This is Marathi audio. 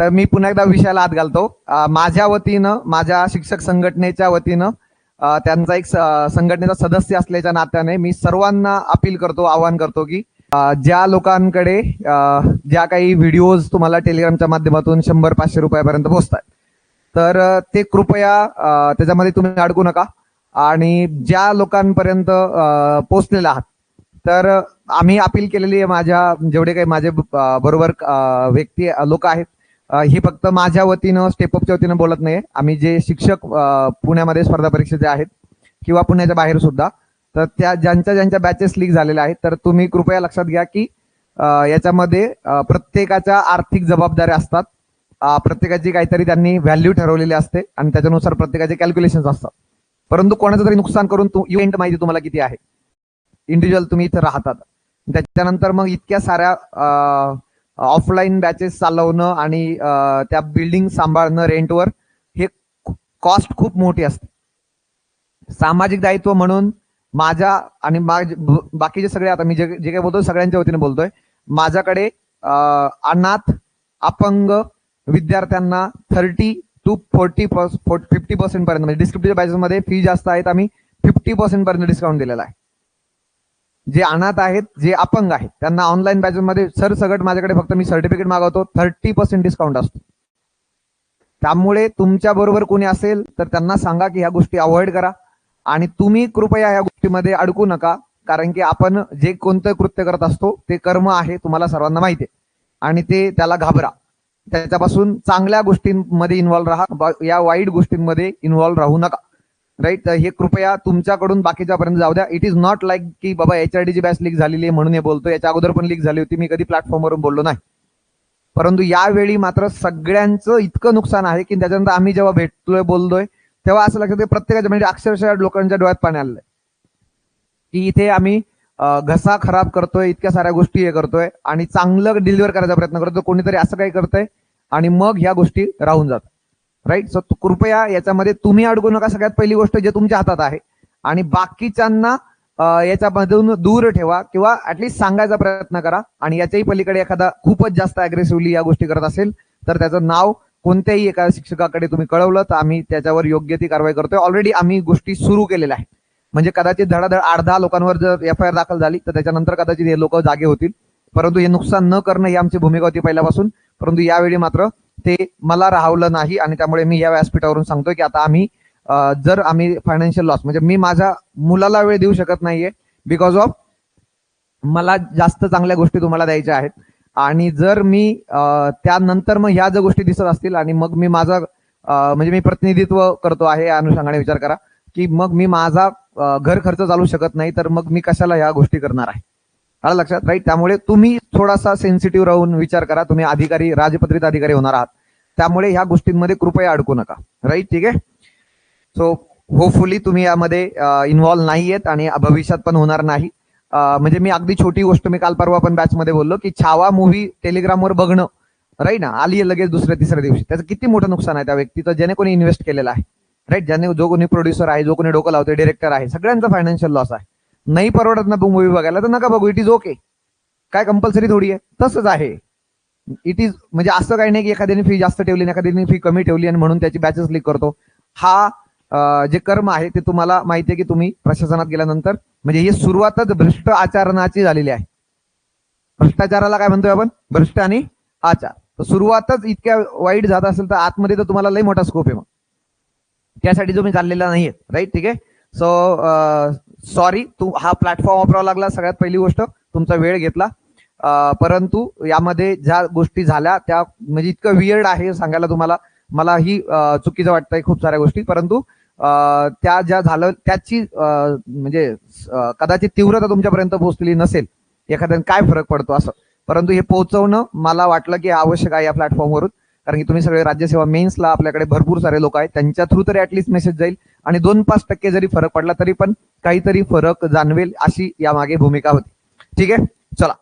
तर मी पुन्हा एकदा विषयाला हात घालतो. माझ्या वतीनं माझ्या शिक्षक संघटनेच्या वतीनं त्यांचा एक स- संघटनेचा सदस्य असल्याच्या नात्याने मी सर्वांना अपील करतो आवाहन करतो की ज्या लोकांकडे ज्या काही व्हिडिओज तुम्हाला टेलिग्रामच्या माध्यमातून शंभर पाचशे रुपयापर्यंत पोहोचतात तर ते कृपया त्याच्यामध्ये तुम्ही अडकू नका. आणि ज्या लोकांपर्यंत पोचलेला आहात तर आम्ही अपील केलेली आहे माझ्या जेवढे काही माझे बरोबर व्यक्ती लोक आहेत हे फक्त माझ्या वतीनं स्टेपअपच्या वतीनं बोलत नाही आम्ही जे शिक्षक पुण्यामध्ये स्पर्धा परीक्षेचे आहेत किंवा पुण्याच्या बाहेर सुद्धा तर त्या ज्यांच्या ज्यांच्या बॅचेस लीक झालेल्या आहेत तर तुम्ही कृपया लक्षात घ्या की याच्यामध्ये प्रत्येकाच्या आर्थिक जबाबदाऱ्या असतात. प्रत्येकाची काहीतरी त्यांनी व्हॅल्यू ठरवलेली असते आणि त्याच्यानुसार प्रत्येकाचे कॅल्क्युलेशन असतात. परंतु कोणाचं तरी नुकसान करून तू इव्हेंट माहिती तुम्हाला किती आहे? इंडिव्हिज्युअल तुम्ही इथं राहतात. त्याच्यानंतर मग इतक्या साऱ्या ऑफलाईन बॅचेस चालवणं आणि त्या बिल्डिंग सांभाळणं रेंटवर हे कॉस्ट खूप मोठी असते. सामाजिक दायित्व म्हणून माझ्या आणि बाकीचे सगळे आता मी जे जे काही बोलतोय सगळ्यांच्या वतीने बोलतोय. माझ्याकडे अनाथ अपंग विद्यार्थ्यांना thirty two forty fifty percent पर्यंत म्हणजे डिस्क्रिप्टिव्ह बॅचेसमध्ये फी जास्त आहेत आम्ही फिफ्टी पर्सेंट पर्यंत डिस्काउंट दिलेला आहे. जे अनाथ आहेत जे अपंग आहेत त्यांना ऑनलाईन बॅचमध्ये मध्ये माझ्याकडे फक्त मी सर्टिफिकेट मागवतो थर्टी पर्सेंट डिस्काउंट असतो. त्यामुळे तुमच्या बरोबर कोणी असेल तर त्यांना सांगा की ह्या गोष्टी अवॉइड करा. आणि तुम्ही कृपया ह्या गोष्टीमध्ये अडकू नका कारण की आपण जे कोणतं कृत्य करत असतो ते कर्म आहे तुम्हाला सर्वांना माहिती आहे. आणि ते त्याला घाबरा. त्याच्यापासून चांगल्या गोष्टींमध्ये इन्व्हॉल्व्ह राहा या वाईट गोष्टींमध्ये इन्व्हॉल्व्ह राहू नका. राईट हे कृपया तुमच्याकडून बाकीच्यापर्यंत जाऊ द्या. इट इज नॉट लाईक की बाबा एचआरडीची बॅच लीक झालेली आहे म्हणून हे बोलतो याच्या अगोदर पण लीक झाली होती. मी कधी प्लॅटफॉर्मवरून बोललो नाही. परंतु यावेळी मात्र सगळ्यांचं इतकं नुकसान आहे की त्याच्यानंतर आम्ही जेव्हा भेटतोय बोलतोय तेव्हा असं लक्षात प्रत्येकाच्या म्हणजे अक्षरशः लोकांच्या डोळ्यात पाणी आलंय आहे. की इथे आम्ही घसा खराब करतोय इतक्या साऱ्या गोष्टी हे करतोय आणि चांगलं डिलिव्हर करायचा प्रयत्न करतोय. कोणीतरी असं काही करतंय आणि मग ह्या गोष्टी राहून जातात. राईट सो कृपया याच्यामध्ये तुम्ही अडकू नका. सगळ्यात पहिली गोष्ट जे तुमच्या हातात आहे. आणि बाकीच्यांना याच्यामधून दूर ठेवा किंवा ऍटलीस्ट सांगायचा प्रयत्न करा. आणि याच्याही पलीकडे एखादा खूपच जास्त अग्रेसिव्हली या गोष्टी करत असेल तर त्याचं नाव कोणत्याही एका शिक्षकाकडे तुम्ही कळवलं तर आम्ही त्याच्यावर योग्य ती कारवाई करतोय. ऑलरेडी आम्ही गोष्टी सुरू केलेल्या आहेत. म्हणजे कदाचित धडाधड आठ दहा लोकांवर जर एफ आय आर दाखल झाली तर त्याच्यानंतर कदाचित हे लोक जागे होतील. परंतु हे नुकसान न करणं ही आमची भूमिका होती पहिल्यापासून. परंतु यावेळी मात्र ते मला राहवलं नाही आणि त्यामुळे मी या व्यासपीठावरून सांगतोय की आता आम्ही जर आम्ही फायनान्शियल लॉस म्हणजे मी माझ्या मुलाला वेळ देऊ शकत नाहीये बिकॉज ऑफ मला जास्त चांगल्या गोष्टी तुम्हाला द्यायच्या आहेत. आणि जर मी त्यानंतर मग ह्या ज्या गोष्टी दिसत असतील आणि मग मी माझा म्हणजे मी प्रतिनिधित्व करतो आहे या अनुषंगाने विचार करा की मग मी माझा घर खर्च चालू शकत नाही तर मग मी कशाला ह्या गोष्टी करणार आहे? आलं लक्षात? राईट त्यामुळे तुम्ही थोडासा सेन्सिटिव्ह राहून विचार करा. तुम्ही अधिकारी राजपत्रित अधिकारी होणार आहात. त्यामुळे ह्या गोष्टींमध्ये कृपया अडकू नका. राईट ठीक आहे? सो होपफुली तुम्ही यामध्ये इन्व्हॉल्व्ह नाही आहेत आणि भविष्यात पण होणार नाही. म्हणजे मी अगदी छोटी गोष्ट मी काल परवा पण बॅच मध्ये बोललो की छावा मूव्ही टेलिग्रामवर बघणं. राईट ना? आली आहे लगेच दुसऱ्या तिसऱ्या दिवशी. त्याचं किती मोठं नुकसान आहे त्या व्यक्तीचं ज्याने कोणी इन्व्हेस्ट केलेलं आहे. राईट ज्याने जो कोणी प्रोड्युसर आहे जो कोणी डोकं लावतोय डिरेक्टर आहे सगळ्यांचा फायनान्शियल लॉस आहे. नाही परवडत ना मूवी बघायला तर नका बघू. इट इज ओके काय कंपल्सरी थोडी आहे. तसंच आहे. इट इज म्हणजे असं काही नाही की एखाद्याने फी जास्त ठेवली आणि एखाद्याने फी कमी ठेवली आणि म्हणून त्याची बॅचेस क्लिक करतो. हा जे कर्म आहे ते तुम्हाला माहिती आहे की तुम्ही प्रशासनात गेल्यानंतर म्हणजे ही सुरुवातच भ्रष्ट आचरणाची झालेली आहे. भ्रष्टाचाराला काय म्हणतोय आपण? भ्रष्ट आणि आचार. तर सुरुवातच इतक्या वाईट जात असेल तर आतमध्ये तर तुम्हाला लई मोठा स्कोप आहे मग. त्यासाठी तुम्ही चाललेला नाहीये. राईट ठीक आहे? सो सॉरी तू हा प्लॅटफॉर्म वापरावा लागला सगळ्यात पहिली गोष्ट. तुमचा वेळ घेतला. परंतु यामध्ये ज्या गोष्टी झाल्या त्या म्हणजे इतकं वियर्ड आहे सांगायला तुम्हाला. मला ही चुकीचं वाटतंय खूप साऱ्या गोष्टी. परंतु त्या ज्या झालं त्याची म्हणजे कदाचित तीव्रता तुमच्यापर्यंत पोहोचलेली नसेल. एखाद्याने काय फरक पडतो असं. परंतु हे पोहोचवणं मला वाटलं की आवश्यक आहे या प्लॅटफॉर्मवरून कारण की तुम्ही सगळे राज्यसेवा मेन्सला आपल्याकडे भरपूर सारे लोक आहेत. त्यांच्या थ्रू तरी ऍटलिस्ट मेसेज जाईल. आणि दोन पाच टक्के जरी फरक पडला तरी पण काहीतरी फरक जाणवेल अशी यामागे भूमिका होती. ठीक आहे? चला.